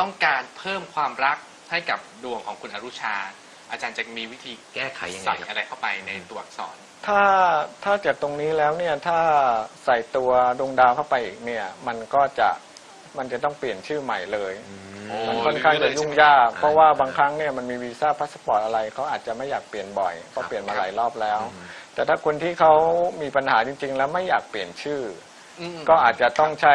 ต้องการเพิ่มความรักให้กับดวงของคุณอรุชา อาจารย์จะมีวิธีแก้ไขยังไงใส่ครับ อะไรเข้าไปในตัวอักษร ถ้าถ้าจากตรงนี้แล้วเนี่ยถ้าใส่ตัวดวงดาวเข้าไปอีกเนี่ย มันก็จะมันจะต้องเปลี่ยนชื่อใหม่เลย โอ้ มันค่อนข้างจะยุ่งยากใช่ไหมเพราะว่าบางครั้งเนี่ยมันมีวีซ่าพาสปอร์ตอะไรเขาอาจจะไม่อยากเปลี่ยนบ่อยเพราะเปลี่ยนมาหลายรอบแล้วอืมแต่ถ้าคนที่เขามีปัญหาจริง ๆ แล้วไม่อยากเปลี่ยนชื่อ อืม ก็อาจจะต้องใช้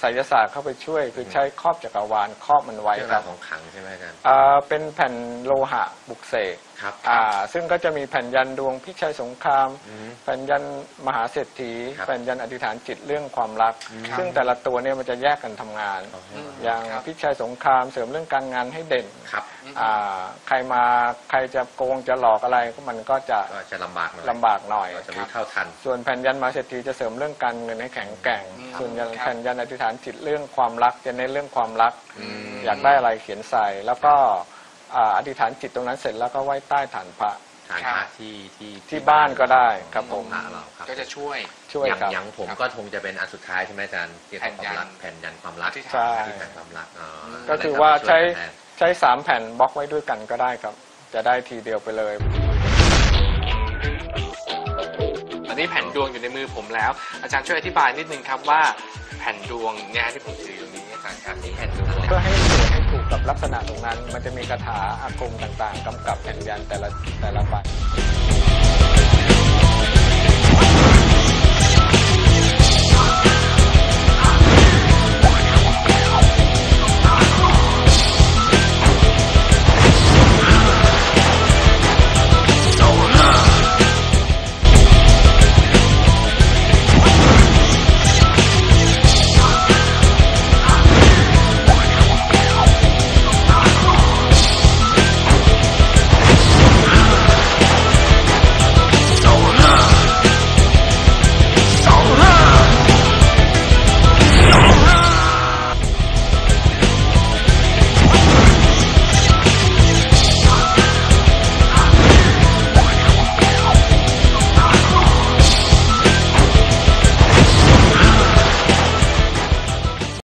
ไสยศาสตร์เข้าไปช่วย คือใช้ครอบจักรวาลครอบมันไว้เรื่องครารัวบของขลังใช่ไหมอาจารย์ อ่าเป็นแผ่นโลหะบุกเสกครับอ่าซึ่งก็จะมีแผ่นยันดวงพิชัยสงคราม อืมแผ่นยันมหาเศรษฐี ครับแผ่นยันอธิษฐานจิตเรื่องความรัก ครับซึ่งแต่ละตัวเนี่ยมันจะแยกกันทำงาน อ๋อ อย่างครับ พิชัยสงครามเสริมเรื่องการงานให้เด่น ครับ อ่าใครมาใครจะโกงจะหลอกอะไรก็มันก็จะก็จะลำบากหน่อยลำบากหน่อย เราจะรู้เท่าทัน ส่วนแผ่นยันมหาเศรษฐีจะเสริมเรื่องการเงินให้แข็งแกร่ง อืมส่วนยันครับ แผ่นยันอธิษฐานจิตเรื่องความรักจะเน้นเรื่องความรักอืมอยากได้อะไรเขียนใส่ แล้วก็อ่าอธิษฐานจิตตรงนั้นเสร็จแล้วก็ไหว้ใต้ฐานพระฐานพระที่ที่ที่บ้านก็ได้ครับผม พระเราครับก็จะช่วย ช่วยอย่างครับ อย่างผมครับก็คงจะเป็นอันสุดท้ายใช่ไหมอาจารย์เกี่ยวกับความรักแผ่แผ่นนยัยันนความรักอธิษฐานใช่ที่แผ่นความรักอ๋อก็คือว่าใช้แทนใช้สามแผ่นบล็อกไว้ด้วยกันก็ได้ครับ จะได้ทีเดียวไปเลย นี้แผ่นดวงอยู่ในมือผมแล้ว อาจารย์ช่วยอธิบายนิดนึงครับว่าแผ่นดวงเนี่ยที่ผมถืออยู่นี้อาจารย์ครับนี่แผ่นดวงเพื่อให้สวยให้ถูกกับลักษณะตรงนั้น มันจะมีคาถาอาคมต่างๆกำกับแผ่นยันแต่ละแต่ละใบ